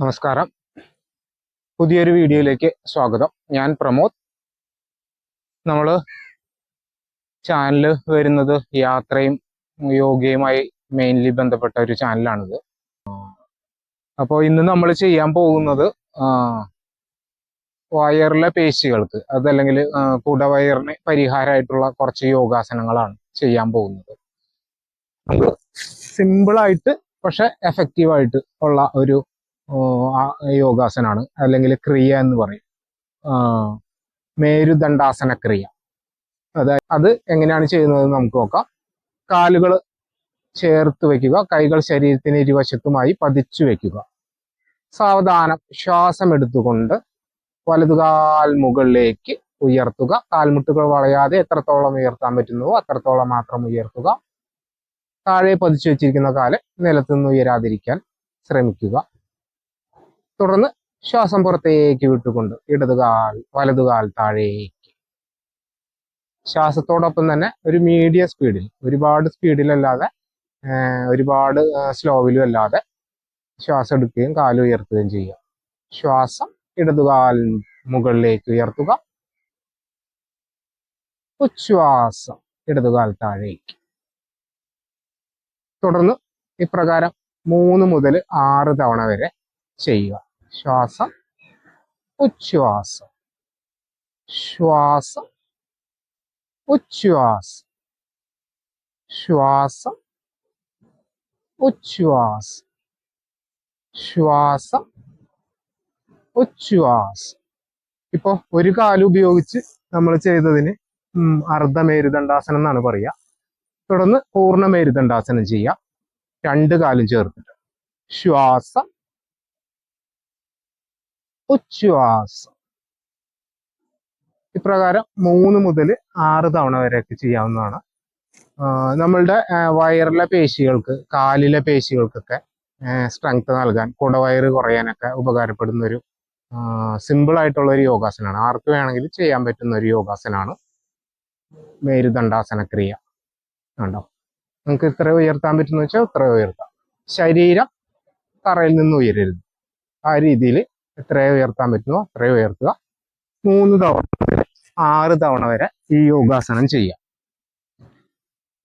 നമസ്കാരം. പുതിയൊരു വീഡിയോയിലേക്ക് സ്വാഗതം. ഞാൻ പ്രമോദ്. നമ്മൾ ചാനൽ വരുന്നത് യാത്രയും യോഗയുമായി മെയിൻലി ബന്ധപ്പെട്ട ഒരു ചാനലാണിത്. അപ്പോൾ ഇന്ന് നമ്മൾ ചെയ്യാൻ പോകുന്നത് വയറിലെ പേശികൾക്ക് അതല്ലെങ്കിൽ കുടവയറിന് പരിഹാരമായിട്ടുള്ള കുറച്ച് യോഗാസനങ്ങളാണ് ചെയ്യാൻ പോകുന്നത്. സിമ്പിളായിട്ട് പക്ഷെ എഫക്റ്റീവായിട്ട് ഉള്ള ഒരു യോഗാസനാണ്. അല്ലെങ്കിൽ ക്രിയ എന്ന് പറയും. മേരുദണ്ഡാസന ക്രിയ അതായത് അത് എങ്ങനെയാണ് ചെയ്യുന്നത് നമുക്ക് നോക്കാം. കാലുകൾ ചേർത്ത് വെക്കുക കൈകൾ ശരീരത്തിന് ഇരുവശത്തുമായി പതിച്ചു വെക്കുക സാവധാനം ശ്വാസം എടുത്തുകൊണ്ട് വലതുകാൽ മുകളിലേക്ക് ഉയർത്തുക. കാൽമുട്ടുകൾ വളയാതെ എത്രത്തോളം ഉയർത്താൻ പറ്റുന്നുവോ അത്രത്തോളം മാത്രം ഉയർത്തുക. താഴെ പതിച്ചു വെച്ചിരിക്കുന്ന കാൽ നിലത്തുനിന്ന് ഉയരാതിരിക്കാൻ ശ്രമിക്കുക. തുടർന്ന് ശ്വാസം പുറത്തേക്ക് വിട്ടുകൊണ്ട് ഇടതുകാൽ വലതുകാൽ താഴേക്ക്. ശ്വാസത്തോടൊപ്പം തന്നെ ഒരു മീഡിയ സ്പീഡിൽ ഒരുപാട് സ്പീഡിലല്ലാതെ ഒരുപാട് സ്ലോവിലും അല്ലാതെ ശ്വാസം എടുക്കുകയും കാൽ ഉയർത്തുകയും ചെയ്യുക. ശ്വാസം ഇടതുകാൽ മുകളിലേക്ക് ഉയർത്തുക. ഉച്ഛ്വാസം ഇടതുകാൽ താഴേക്ക്. തുടർന്ന് ഇപ്രകാരം മൂന്ന് മുതൽ ആറ് തവണ വരെ ചെയ്യുക. ശ്വാസം ഉച്ഛ്വാസം. ശ്വാസം ഉച്ഛ്വാസം. ശ്വാസം ഉച്ഛ്വാസം. ശ്വാസം ഉച്ഛ്വാസം. ഇപ്പൊ ഒരു കാൽ ഉപയോഗിച്ച് നമ്മൾ ചെയ്തതിന് അർദ്ധമേരുദണ്ഡാസനം എന്നാണ് പറയുക. തുടർന്ന് പൂർണമേരുദണ്ഡാസനം ചെയ്യാം. രണ്ട് കാലും ചേർത്തിട്ട്. ശ്വാസം ഉച്ഛ്വാസം. ഇപ്രകാരം മൂന്ന് മുതൽ ആറ് തവണ വരെയൊക്കെ ചെയ്യാവുന്നതാണ്. നമ്മളുടെ വയറിലെ പേശികൾക്ക് കാലിലെ പേശികൾക്കൊക്കെ സ്ട്രെങ്ത് നൽകാൻ കുടവയറ് കുറയാനൊക്കെ ഉപകാരപ്പെടുന്ന ഒരു സിമ്പിൾ ആയിട്ടുള്ള ഒരു യോഗാസനമാണ് ആർക്ക് വേണമെങ്കിലും ചെയ്യാൻ പറ്റുന്ന ഒരു യോഗാസനമാണ് മേരുദണ്ഡാസന ക്രിയ കണ്ടോ? നമുക്ക് ഇത്ര ഉയർത്താൻ പറ്റുന്ന വെച്ചാൽ ഇത്ര ഉയർത്താം. ശരീരം തറയിൽ നിന്ന് ഉയരരുത്. ആ രീതിയിൽ എത്രയോ ഉയർത്താൻ പറ്റുമോ അത്രയോ ഉയർത്തുക? മൂന്ന് തവണ ആറ് തവണ വരെ ഈ യോഗാസനം ചെയ്യാം